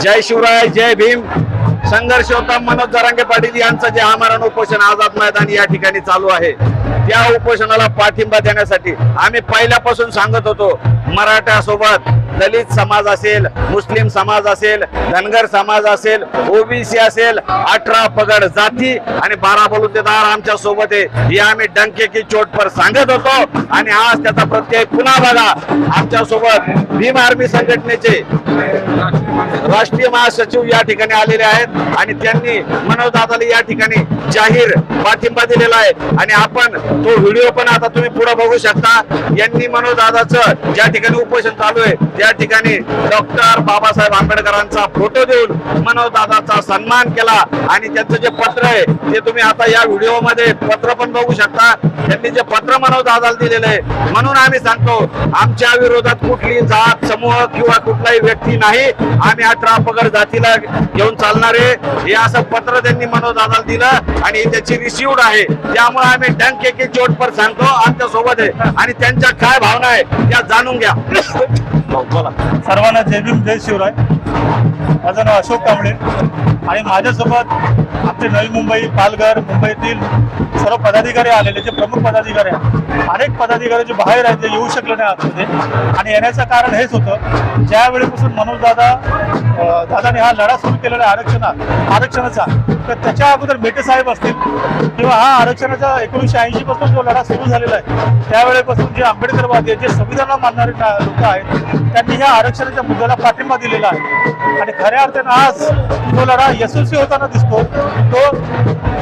जय शिवराय जय भीम. संघर्ष होता मनोज जरांगे पाटील यांचं जे आमरण उपोषण आझाद मैदान या ठिकाणी चालू आहे त्या उपोषणाला पाठिंबा देण्यासाठी आम्ही पहिल्यापासून सांगत होतो मराठा सोबत दलित समाज असेल मुस्लिम समाज असेल धनगर समाज असेल ओबीसी असेल अठरा पगड जाती आणि बारा बलुतेदार आमच्यासोबत आहे. हे आम्ही डंके की चोट पर सांगत होतो आणि आज त्याचा प्रत्यय पुन्हा बघा. आमच्यासोबत भीम आर्मी संघटनेचे राष्ट्रीय महासचिव या ठिकाणी आलेले आहेत आणि त्यांनी मनोजदादाला या ठिकाणी जाहीर पाठिंबा दिलेला आहे. आणि आपण तो व्हिडिओ पण आता तुम्ही पुढे बघू शकता. यांनी मनोजदादाचं ज्या ठिकाणी उपोषण चालू आहे त्या ठिकाणी डॉक्टर बाबासाहेब आंबेडकरांचा फोटो देऊन मनोज दादाचा सन्मान केला. आणि त्यांचं जे पत्र आहे ते तुम्ही आता या व्हिडिओमध्ये पत्र पण बघू शकता. त्यांनी जे पत्र मनोजदादाला दिलेलं आहे म्हणून आम्ही सांगतो आमच्या विरोधात कुठली जात समूह किंवा कुठलाही व्यक्ती नाही. आम्ही अठरा पगड जातीला घेऊन चालणारे हे असं पत्र त्यांनी मनोजदादाला दिलं आणि त्याची रिसिव्ड आहे. त्यामुळे आम्ही डंक एक चोट पर सांगतो आमच्यासोबत आहे. आणि त्यांच्या काय भावना आहे त्या जाणून घ्या. बोला सर्वांना जय भीम जय शिवराय. माझं नाव अशोक कांबळे आणि माझ्यासोबत ते नवी मुंबई पालघर मुंबईतील सर्व पदाधिकारी आलेले जे प्रमुख पदाधिकारी आहेत. अनेक पदाधिकारी जे बाहेर आहेत ते येऊ शकले नाही आतमध्ये. आणि येण्याचं कारण हेच होतं ज्यावेळेपासून मनोजदादा दादा दादाने हा लढा सुरू केलेला आहे आरक्षणा आरक्षणाचा तर त्याच्या अगोदर मेटे साहेब असतील किंवा हा आरक्षणाचा एकोणीसशे ऐंशी पासून जो लढा सुरू झालेला आहे त्यावेळेपासून जे आंबेडकरवादी जे संविधानाला मानणारे लोक आहेत त्यांनी ह्या आरक्षणाच्या मुद्द्याला पाठिंबा दिलेला आहे. आणि खऱ्या अर्थानं आज तो लढा यशस्वी होताना दिसतो. तो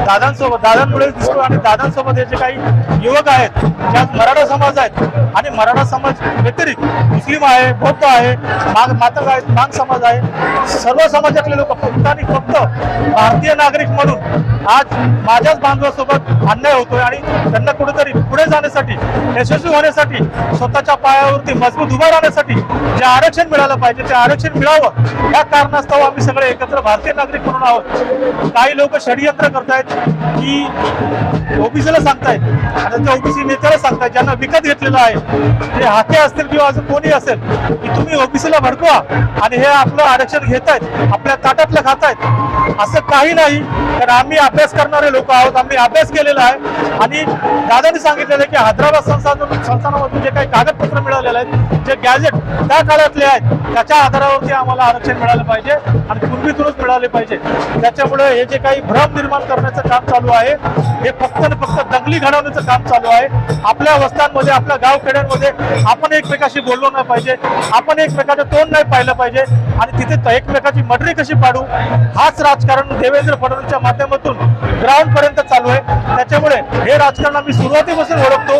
दादांसोबत दादांमुळे दिसतो आणि दादांसोबत हे जे काही युवक आहेत त्यात मराठा समाज आहेत आणि मराठा समाज व्यतिरिक्त मुस्लिम आहे बौद्ध आहे माग मातक आहेत मांग समाज आहे सर्व समाजातले लोक फक्त आणि फक्त भारतीय नागरिक म्हणून आज माझ्याच बांधवासोबत अन्याय होतोय आणि त्यांना कुठेतरी पुढे जाण्यासाठी यशस्वी होण्यासाठी स्वतःच्या पायावरती मजबूत उभा राहण्यासाठी जे आरक्षण मिळालं पाहिजे ते आरक्षण मिळावं. या कारणास्तव आम्ही सगळे एकत्र भारतीय नागरिक म्हणून आहोत. काही लोक षडयंत्र करतायत की ओबीसीला सांगतायत त्यांच्या ओबीसी नेत्याला सांगतायत ज्यांना विकत घेतलेलं आहे. ते हाते असतील किंवा असं कोणी असेल की तुम्ही ओबीसीला भडकवा आणि हे आपलं आरक्षण घेतायत आपल्या ताटातलं खातायत. असं काही नाही तर आम्ही अभ्यास करणारे लोक आहोत आम्ही अभ्यास केलेला आहे. आणि दादाने सांगितलेलं आहे की हैदराबाद संस्थान संस्थानामधून जे काही कागदपत्र मिळालेले आहेत. जे गॅजेट त्या काळातले आहेत त्याच्या आधारावरती आम्हाला आरक्षण मिळालं पाहिजे आणि पूर्वीतूनच मिळाले पाहिजे. त्याच्यामुळे हे जे काही भ्रम निर्माण करण्याचं काम चालू आहे हे फक्त आणि फक्त दंगली घडवण्याचं काम चालू आहे. आपल्या वस्त्यांमध्ये आपल्या गावखेड्यांमध्ये आपण एकमेकाशी बोललो नाही पाहिजे आपण एकमेकाचं तोंड नाही पाहिलं पाहिजे आणि तिथे एकमेकाची मटरी कशी पाडू? हाच राजकारण देवेंद्र फडणवीसच्या माध्यमातून ग्राउंड पर्यंत चालू आहे. त्याच्यामुळे हे राजकारण आम्ही सुरुवातीपासून ओळखतो.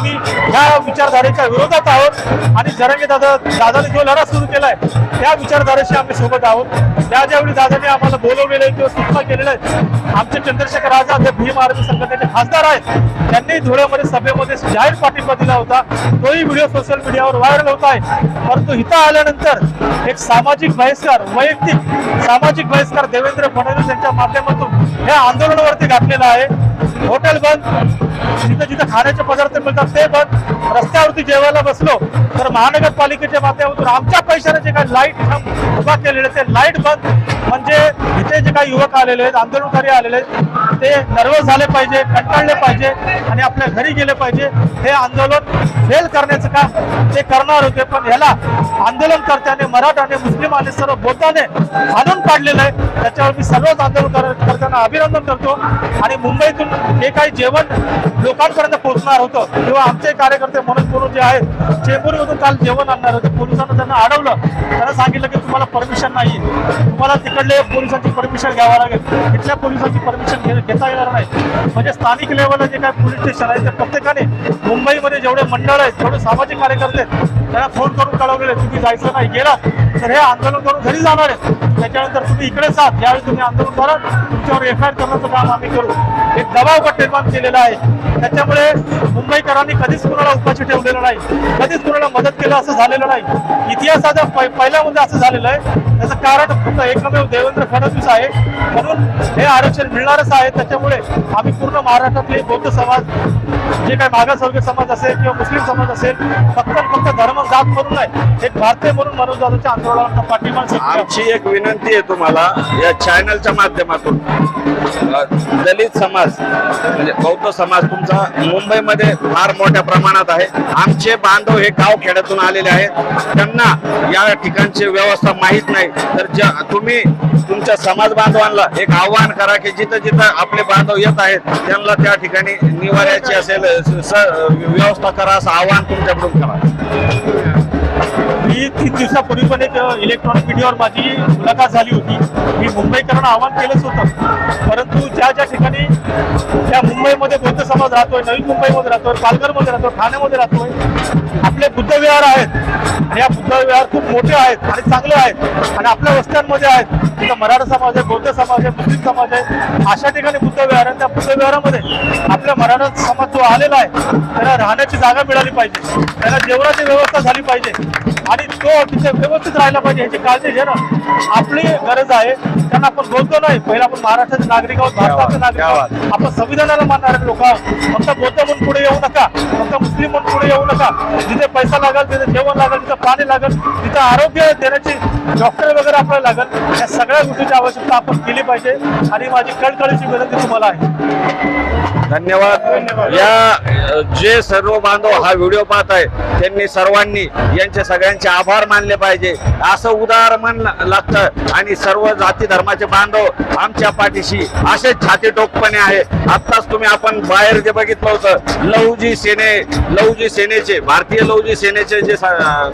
आम्ही ह्या विचारधारेच्या विरोधात आहोत. आणि जरंगे दादा दादाने जो लढा सुरू केलाय त्या विचारधारेशी आम्ही सोबत आहोत. त्या ज्यावेळी दादाने आम्हाला बोलवलेले किंवा सूचना केलेल्या आहेत आमचे चंद्रशेखर आझाद हे भीम आर्मी संघटनेचे खासदार आहेत. त्यांनी धुळ्यामध्ये सभेमध्ये जाहीर पाठिंबा दिला होता. तोही व्हिडिओ सोशल मीडियावर व्हायरल होत आहे. परंतु इथं आल्यानंतर एक सामाजिक बहिष्कार वैयक्तिक सामाजिक बहिष्कार देवेंद्र फडणवीस यांच्या माध्यमातून ह्या आंदोलनावरती घातलेला आहे. हॉटेल बंद जिथं जिथं खाण्याचे पदार्थ मिळतात ते पण रस्त्यावरती जेवायला बसलो तर महानगरपालिकेच्या माध्यमातून आमच्या पैशाने जे काही लाइट उभा केलेले ते लाइट बंद. म्हणजे इथे जे काही युवक आलेले आहेत आंदोलनकारी आलेले आहेत ते नर्वस झाले पाहिजे कंटाळले पाहिजे आणि आपल्या घरी गेले पाहिजे. हे आंदोलन फेल करण्याचं काम ते करणार होते पण ह्याला आंदोलनकर्त्याने मराठाने मुस्लिम आणि सर्व बोताने हाणून पाडलेलं आहे. त्याच्यावर मी सर्वच आंदोलन करताना अभिनंदन करतो आणि मुंबईतून हे काही जेवण लोकांपर्यंत पोहोचणार होतं किंवा आमचे कार्यकर्ते मनोज गुरु जे आहेत चेंबूरमधून काल जेवण आणणार होते. पोलिसांना त्यांना अडवलं. त्यांना सांगितलं की तुम्हाला परमिशन नाही तुम्हाला तिकडले पोलिसांची परमिशन घ्यावं लागेल. इथल्या पोलिसांची परमिशन घेता येणार नाही. म्हणजे स्थानिक लेवलला जे काय पोलीस स्टेशन आहे ते प्रत्येकाने मुंबईमध्ये जेवढे मंडळ आहेत जेवढे सामाजिक कार्यकर्ते आहेत त्यांना फोन करून कळवलेले तुम्ही जायचं नाही गेलात तर हे आंदोलन करून घरी जाणार आहे त्याच्यानंतर तुम्ही इकडे साथ यावेळी तुम्ही आंदोलन करा तुमच्यावर एफ आय आर करण्याचं काम आम्ही करू. एक दबाव गट निर्माण केलेला आहे. त्याच्यामुळे मुंबईकरांनी कधीच कुणाला उपाशी ठेवलेलं नाही कधीच कुणाला मदत केलं असं झालेलं नाही. इतिहासाच्या पहिल्यामध्ये असं झालेलं आहे. त्याचं कारण फक्त एकमेव देवेंद्र फडणवीस आहे. म्हणून हे आरक्षण मिळणारच आहे. त्याच्यामुळे आम्ही पूर्ण महाराष्ट्रातले बौद्ध समाज जे काही मागासवर्गीय समाज असेल किंवा मुस्लिम समाज असेल फक्त फक्त धर्म जात म्हणून नाही एक भारतीय म्हणून मनोज जाधवच्या आंदोलनाला पाठिंबा आमची एक विनंती आहे तुम्हाला या चॅनलच्या माध्यमातून. दलित समाज म्हणजे बौद्ध समाज तुमचा मुंबईमध्ये फार मोठ्या प्रमाणात आहे. आमचे बांधव हे गाव खेड्यातून आलेले आहेत. त्यांना या ठिकाणची व्यवस्था माहीत नाही. तर ज्या तुम्ही तुमच्या समाज बांधवांना एक आव्हान करा की जिथं जिथं आपले बांधव येत आहेत त्यांना त्या ठिकाणी निवाऱ्याची असेल व्यवस्था करा असं आव्हान तुमच्याकडून करा. मी तीन दिवसापूर्वी पण एक इलेक्ट्रॉनिक मीडियावर माझी मुलाखत झाली होती. मी मुंबईकरांना आवाहन केलंच होतं. परंतु ज्या ज्या ठिकाणी त्या मुंबईमध्ये बौद्ध समाज राहतोय नवी मुंबईमध्ये राहतोय पालघरमध्ये राहतोय ठाण्यामध्ये राहतोय आपले बुद्ध विहार आहेत. आणि या बुद्ध विहार खूप मोठे आहेत आणि चांगले आहेत. आणि आपल्या वस्त्यांमध्ये आहेत. तिथं मराठा समाज आहे बौद्ध समाज आहे मुस्लिम समाज आहे. अशा ठिकाणी बुद्ध विहार आहे त्या बुद्ध विहारामध्ये जो आलेला आहे. त्याला राहण्याची जागा मिळाली पाहिजे. त्याला जेवणाची व्यवस्था झाली पाहिजे. आणि तो तिथे व्यवस्थित राहायला पाहिजे याची काळजी घेणं आपली गरज आहे. त्यांना आपण बोलतो नाही. पहिला आपण महाराष्ट्राचे नागरिक आहोत. भारताचे नागरिक आहोत. आपण संविधानाला मानणारे लोक आहोत. फक्त बौद्ध म्हणून पुढे येऊ नका. फक्त मुस्लिम म्हणून पुढे येऊ नका. जिथे पैसा लागेल तिथे जेवण लागेल तिथं पाणी लागेल तिथं आरोग्य देण्याची डॉक्टर वगैरे आपल्याला लागेल या सगळ्या गोष्टीची आवश्यकता आपण केली पाहिजे. आणि माझी कळकळीची विनंती तुम्हाला आहे. धन्यवाद. या जे सर्व बांधव हा व्हिडिओ पाहत आहे त्यांनी सर्वांनी यांचे सगळ्यांचे आभार मानले पाहिजे. असं उदाहरण लागतं आणि सर्व जाती धर्माचे बांधव आमच्या पाठीशी असे छाती टोकपणे आहे. आत्ताच तुम्ही आपण बाहेर जे बघितलं होतं लवजी सेने लवजी सेनेचे भारतीय लवजी सेनेचे जे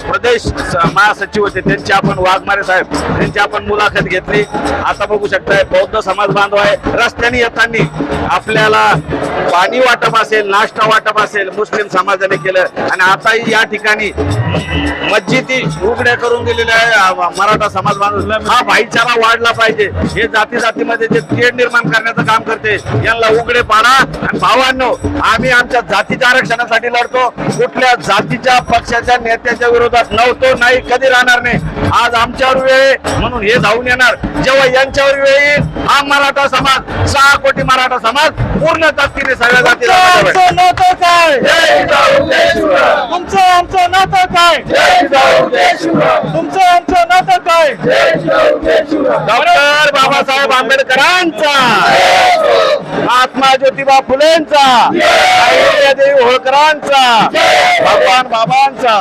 प्रदेश महासचिव होते त्यांचे आपण वाघमारे साहेब त्यांची आपण मुलाखत घेतली. आता बघू शकताय बौद्ध समाज बांधव आहे रस्त्याने येताना आपल्याला पाणी वाटप असेल नाश्ता वाटप असेल मुस्लिम समाजाने केलं. आणि आताही या ठिकाणी मस्जिदी उघड्या करून दिलेल्या आहे. मराठा समाज माणूस हा भाईचारा वाढला पाहिजे. हे जाती जातीमध्ये जे तेढ निर्माण करण्याचं काम करते यांना उघडे पाडा. आणि भावांनो आम्ही आमच्या जातीच्या आरक्षणासाठी लढतो. कुठल्या जातीच्या पक्षाच्या नेत्याच्या विरोधात नव्हतो नाही कधी राहणार नाही. आज आमच्यावर वेळ म्हणून हे धावून येणार. जेव्हा यांच्यावर वेळ येईल हा मराठा समाज सहा कोटी मराठा समाज पूर्ण ताकदीने सगळ्या जातीला काय? शिवराय. तुमचं आमचं काय. तुमचं आमचं काय? डॉक्टर बाबासाहेब आंबेडकरांचा. महात्मा ज्योतिबा फुलेंचा. अहिल्यादेवी होळकरांचा. भगवान बाबांचा.